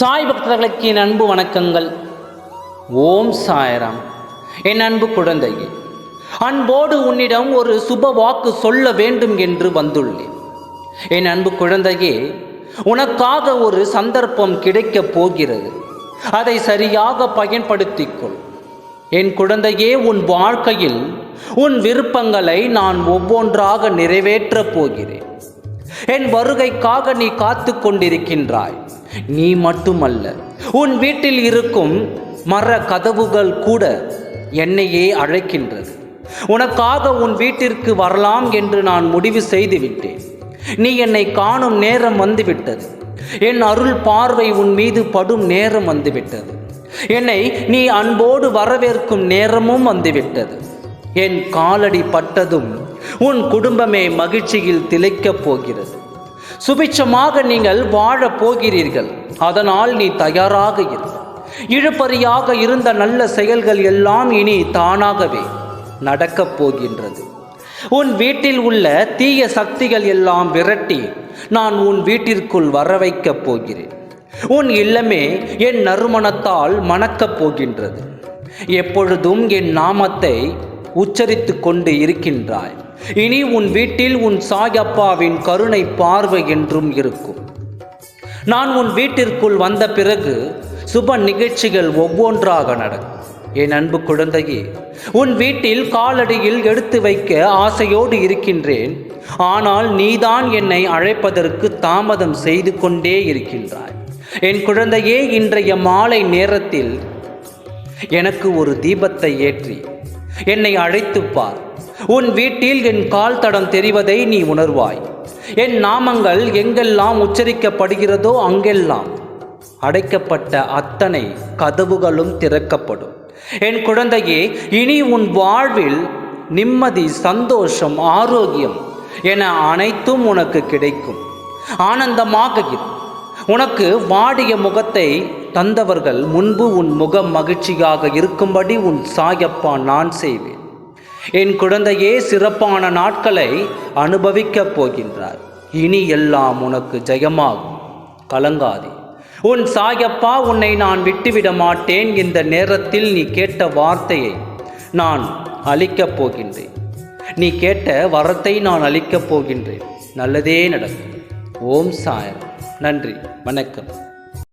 சாய் பக்தர்களுக்கு என் அன்பு வணக்கங்கள். ஓம் சாயராம். என் அன்பு குழந்தையே அன்போடு உன்னிடம் ஒரு சுப வாக்கு சொல்ல வேண்டும் என்று வந்துள்ளேன். என் அன்பு குழந்தையே உனக்காக ஒரு சந்தர்ப்பம் கிடைக்கப் போகிறது. அதை சரியாக பயன்படுத்திக்கொள். என் குழந்தையே உன் வாழ்க்கையில் உன் விருப்பங்களை நான் ஒவ்வொன்றாக நிறைவேற்றப் போகிறேன். என் வருகைக்காக நீ காத்து கொண்டிருக்கின்றாய். நீ மட்டுமல்ல. உன் வீட்டில் இருக்கும் மர கதவுகள் கூட என்னையே அழைக்கின்றது. உனக்காக உன் வீட்டிற்கு வரலாம் என்று நான் முடிவு செய்துவிட்டேன். நீ என்னை காணும் நேரம் வந்துவிட்டது. என் அருள் பார்வை உன் மீது படும் நேரம் வந்துவிட்டது. என்னை நீ அன்போடு வரவேற்கும் நேரமும் வந்துவிட்டது. என் காலடி பட்டதும் உன் குடும்பமே மகிழ்ச்சியில் திளைக்கப் போகிறது. சுபிட்சமாக நீங்கள் வாழப் போகிறீர்கள். அதனால் நீ தயாராக இரு. இழுப்பறியாக இருந்த நல்ல செயல்கள் எல்லாம் இனி தானாகவே நடக்கப் போகின்றது. உன் வீட்டில் உள்ள தீய சக்திகள் எல்லாம் விரட்டி நான் உன் வீட்டிற்குள் வர வைக்கப் போகிறேன். உன் இல்லமே என் நறுமணத்தால் மணக்கப் போகின்றது. எப்பொழுதும் என் நாமத்தை உச்சரித்து கொண்டு இருக்கின்றாய். இனி உன் வீட்டில் உன் சாயப்பாவின் கருணை பார்வை என்றும் இருக்கும். நான் உன் வீட்டிற்குள் வந்த பிறகு சுப நிகழ்ச்சிகள் ஒவ்வொன்றாக நடக்கும். என் அன்பு குழந்தையே உன் வீட்டில் காலடியில் எடுத்து வைக்க ஆசையோடு இருக்கின்றேன். ஆனால் நீதான் என்னை அழைப்பதற்கு தாமதம் செய்து கொண்டே இருக்கின்றாய். என் குழந்தையே இன்றைய மாலை நேரத்தில் எனக்கு ஒரு தீபத்தை ஏற்றி என்னை அழைத்துப் பார். உன் வீட்டில் என் கால் தடம் தெரிவதை நீ உணர்வாய். என் நாமங்கள் எங்கெல்லாம் உச்சரிக்கப்படுகிறதோ அங்கெல்லாம் அடைக்கப்பட்ட அத்தனை கதவுகளும் திறக்கப்படும். என் குழந்தையே இனி உன் வாழ்வில் நிம்மதி சந்தோஷம் ஆரோக்கியம் என அனைத்தும் உனக்கு கிடைக்கும். ஆனந்தமாக உனக்கு வாடிய முகத்தை தந்தவர்கள் முன்பு உன் முகம் மகிழ்ச்சியாக இருக்கும்படி உன் சாயப்பா நான் செய்வேன். என் குழந்தையே சிறப்பான நாட்களை அனுபவிக்கப் போகின்றார். இனி எல்லாம் உனக்கு ஜெயமாகும். கலங்காதே. உன் சாயப்பா உன்னை நான் விட்டுவிட மாட்டேன் இந்த நேரத்தில் நீ கேட்ட வார்த்தையை நான் அளிக்கப் போகின்றேன். நீ கேட்ட வரத்தை நான் அளிக்கப் போகின்றேன். நல்லதே நடக்கும். ஓம் சாயர். நன்றி. வணக்கம்.